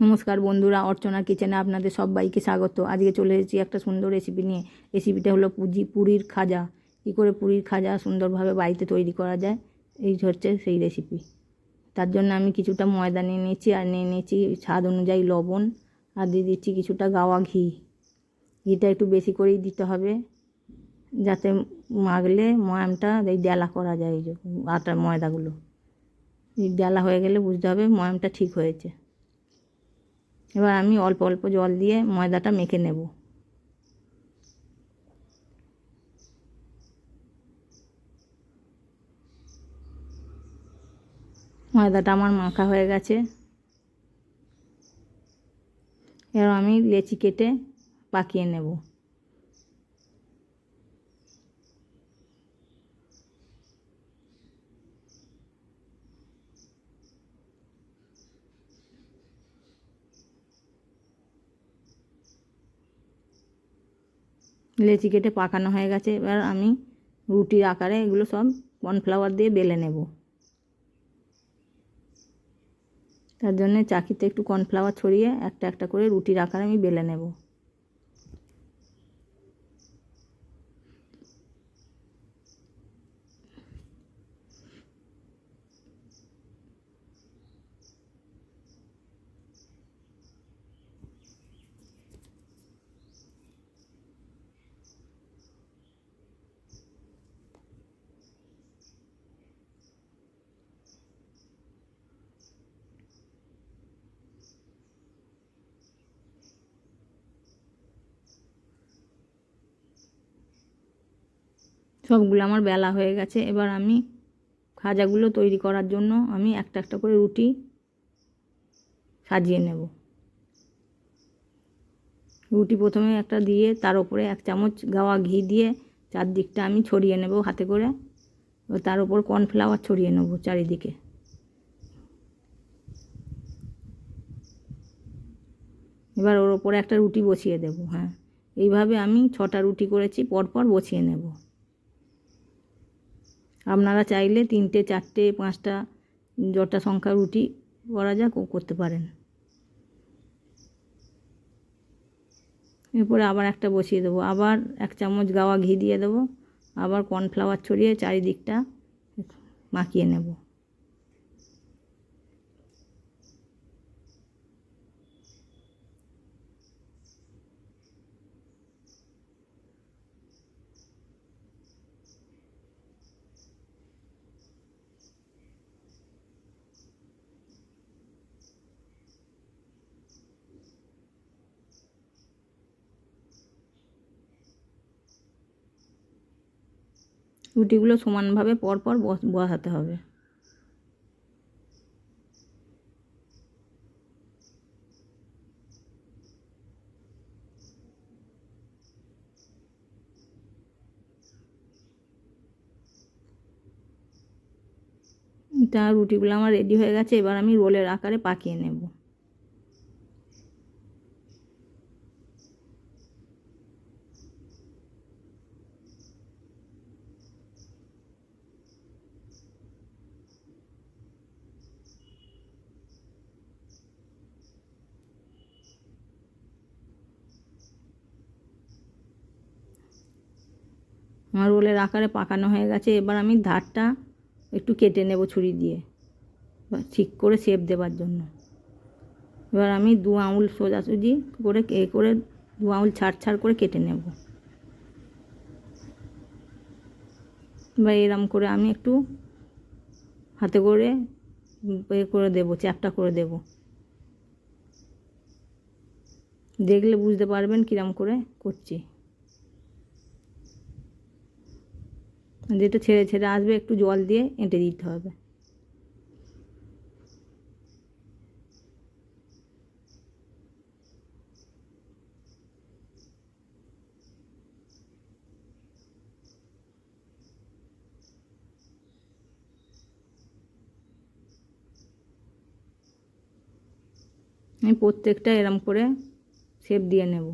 নমস্কার বন্ধুরা, অর্চনা কিচেনে আপনাদের সবাইকে স্বাগত। আজকে চলে এসেছি একটা সুন্দর রেসিপি নিয়ে। রেসিপিটা হলো পুজি, পুরীর খাজা। কী করে পুরীর খাজা সুন্দরভাবে বাড়িতে তৈরি করা যায়, এই হচ্ছে সেই রেসিপি তার জন্য আমি কিছুটা ময়দা নিয়ে নিয়েছি আর নিয়ে নিয়েছি স্বাদ অনুযায়ী লবণ আর দিয়ে দিচ্ছি কিছুটা গাওয়া ঘি। ঘিটা একটু বেশি করেই দিতে হবে যাতে মাগলে ময়ামটা এই ডেলা করা যায়, এই আটার ময়দাগুলো। ডেলা হয়ে গেলে বুঝতে হবে ময়ামটা ঠিক হয়েছে। এবার আমি অল্প অল্প জল দিয়ে ময়দাটা মেখে নেব। ময়দাটা আমার মাখা হয়ে গেছে। এবার আমি লেচি কেটে পাকিয়ে নেব। লেচি কেটে পাকানো হয়ে গেছে। এবার আমি রুটির আকারে এগুলো সব কর্নফ্লাওয়ার দিয়ে বেলে নেব। তার জন্যে চাকিতে একটু কর্নফ্লাওয়ার ছড়িয়ে একটা একটা করে রুটির আকারে আমি বেলে নেব। সবগুলো আমার বেলা হয়ে গেছে। এবার আমি খাজাগুলো তৈরি করার জন্য আমি একটা একটা করে রুটি সাজিয়ে নেব। রুটি প্রথমে একটা দিয়ে তার উপরে এক চামচ গাওয়া ঘি দিয়ে চারদিকটা আমি ছড়িয়ে নেব হাতে করে। তার উপর কর্নফ্লাওয়ার ছড়িয়ে নেব চারিদিকে। এবার ওর ওপরে একটা রুটি বসিয়ে দেব হ্যাঁ। এইভাবে আমি ছটা রুটি করেছি, পরপর বসিয়ে নেব। আপনারা চাইলে তিনটে, চারটে, পাঁচটা, যটা সংখ্যা রুটি করা যাক করতে পারেন। এরপরে আবার একটা বসিয়ে দেবো। আবার এক চামচ গাওয়া ঘি দিয়ে দেবো। আবার কর্নফ্লাওয়ার ছড়িয়ে চারিদিকটা মাখিয়ে নেব। রুটিগুলো সমানভাবে পরপর বসাতে হবে। তা রুটিগুলো আমার রেডি হয়ে গেছে, এবার আমি রোলের আকারে পাকিয়ে নেব। আমার রোলের আকারে পাকানো হয়ে গেছে, এবার আমি ধারটা একটু কেটে নেব ছুরি দিয়ে ঠিক করে শেপ দেবার জন্য। এবার আমি দু আঙুল সোজাসুজি করে এ করে দু আঙুল ছাড় ছাড় করে কেটে নেব। বা এরম করে আমি একটু হাতে করে এ করে দেবো, চ্যাপটা করে দেব। দেখলে বুঝতে পারবেন কিরম করে করছি। যেটা ছেড়ে ছেড়ে আসবে, একটু জল দিয়ে এঁটে দিতে হবে। আমি প্রত্যেকটা এরম করে শেপ দিয়ে নেব।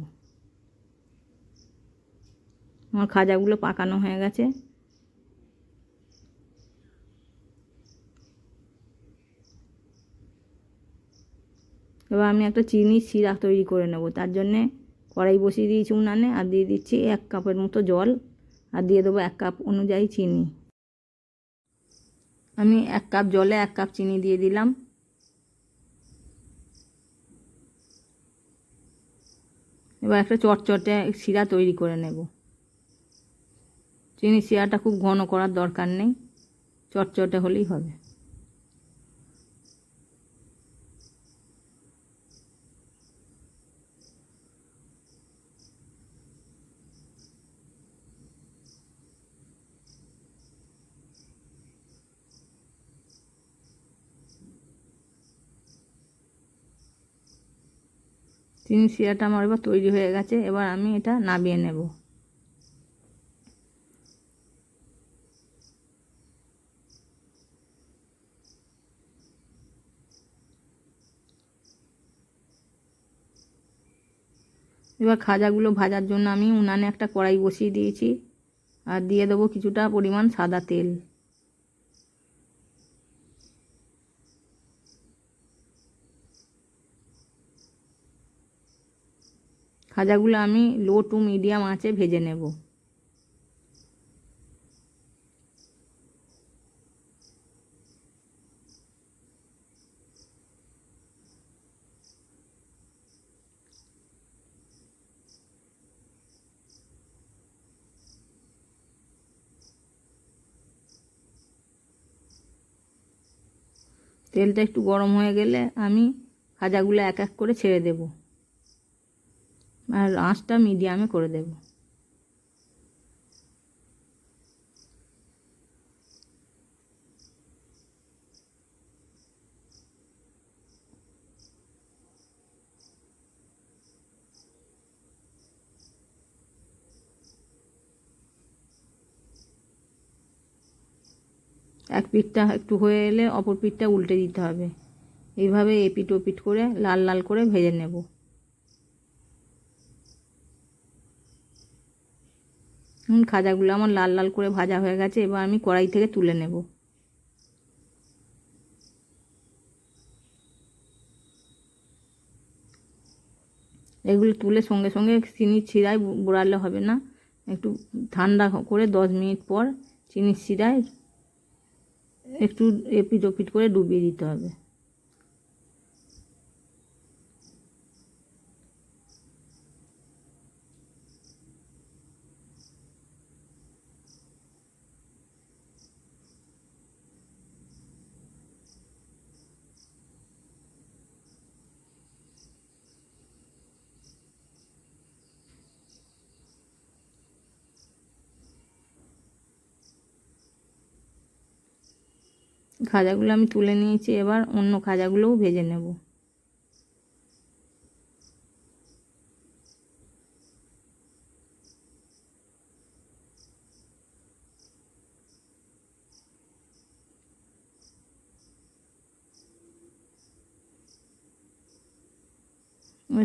আমার খাজাগুলো পাকানো হয়ে গেছে। এবার আমি একটা চিনি সিরা তৈরি করে নেব। তার জন্যে কড়াই বসিয়ে দিয়েছি উনানে আর দিয়ে দিচ্ছি এক কাপের মতো জল আর দিয়ে দেবো এক কাপ অনুযায়ী চিনি। আমি এক কাপ জলে এক কাপ চিনি দিয়ে দিলাম। এবার একটা চটচটে শিরা তৈরি করে নেব। চিনি শিরাটা খুব ঘন করার দরকার নেই, চটচটে হলেই হবে। চিনি শিরাটা আমার এবার তৈরি হয়ে গেছে, এবার আমি এটা নামিয়ে নেব। এবার খাজাগুলো ভাজার জন্য আমি উনানে একটা কড়াই বসিয়ে দিয়েছি, আর দিয়ে দেবো কিছুটা পরিমাণ সাদা তেল। খাজাগুলো আমি লো টু মিডিয়াম আঁচে ভেজে নেব। তেলটা একটু গরম হয়ে গেলে আমি খাজাগুলো এক এক করে ছেড়ে দেবো। আর আঁচটা মিডিয়ামে করে দেব। এক পিঠটা একটু হয়ে এলে অপর পিঠটা উল্টে দিতে হবে। এইভাবে এপিট ওপিট করে লাল লাল করে ভেজে নেব। খাজাগুলো আমার লাল লাল করে ভাজা হয়ে গেছে, এবার আমি কড়াই থেকে তুলে নেব। এগুলো তুলে সঙ্গে সঙ্গে চিনির শিরায় বোড়ালে হবে না, একটু ঠান্ডা করে দশ মিনিট পর চিনির শিরায় একটু এপিট ওপিট করে ডুবিয়ে দিতে হবে। খাজাগুলো আমি তুলে নিয়েছি, এবার অন্য খাজাগুলোও ভেজে নেব।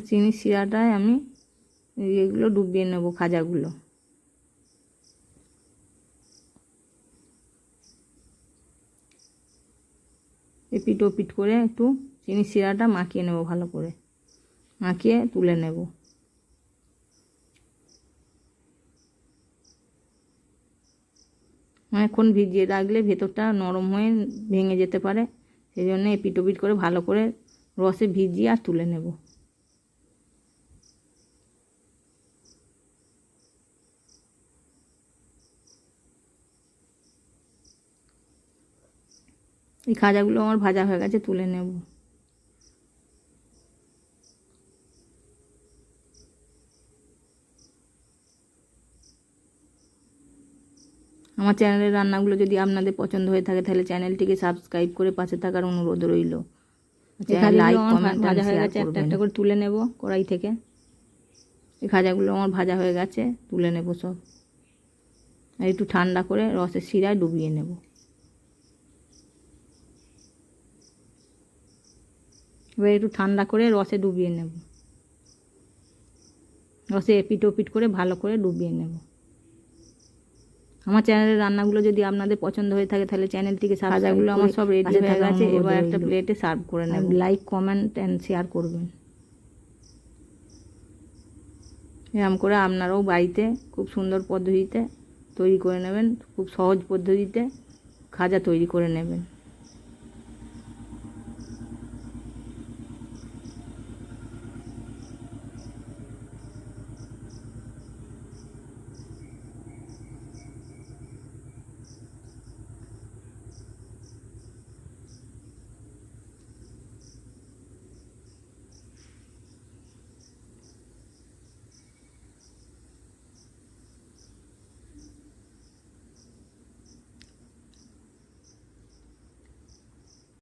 চিনি শিরাটায় আমি এগুলো ডুবিয়ে নেব খাজাগুলো। এপিট ওপিট করে একটু চিনি শিরাটা মাখিয়ে নেব ভালো করে। মাখিয়ে তুলে নেব। অনেকক্ষণ ভিজিয়ে রাখলে ভেতরটা নরম হয়ে ভেঙে যেতে পারে। সেই জন্য এপিট ওপিট করে ভালো করে রসে ভিজিয়ে আর তুলে নেব। এই খাজাগুলো আমার ভাজা হয়ে গেছে তুলে নেব। আমার চ্যানেলের রান্নাগুলো যদি আপনাদের পছন্দ হয়ে থাকে তাহলে চ্যানেলটিকে সাবস্ক্রাইব করে পাশে থাকার অনুরোধ রইল। লাইক কমেন্ট ভাজা হয়ে গেছে একটা একটা করে তুলে নেব কড়াই থেকে। এই খাজাগুলো আমার ভাজা হয়ে গেছে তুলে নেব সব। আর একটু ঠান্ডা করে রসের শিরায় ডুবিয়ে নেব। এবার একটু ঠান্ডা করে রসে ডুবিয়ে নেব। রসে এপিট ওপিট করে ভালো করে ডুবিয়ে নেব। আমার চ্যানেলের রান্নাগুলো যদি আপনাদের পছন্দ হয়ে থাকে তাহলে চ্যানেলটিকে সাজাগুলো আমার সব রেডি হয়ে গেছে। এবার একটা প্লেটে সার্ভ করে নেব। লাইক কমেন্ট অ্যান্ড শেয়ার করবেন। এরম করে আপনারাও বাড়িতে খুব সুন্দর পদ্ধতিতে তৈরি করে নেবেন। খুব সহজ পদ্ধতিতে খাজা তৈরি করে নেবেন।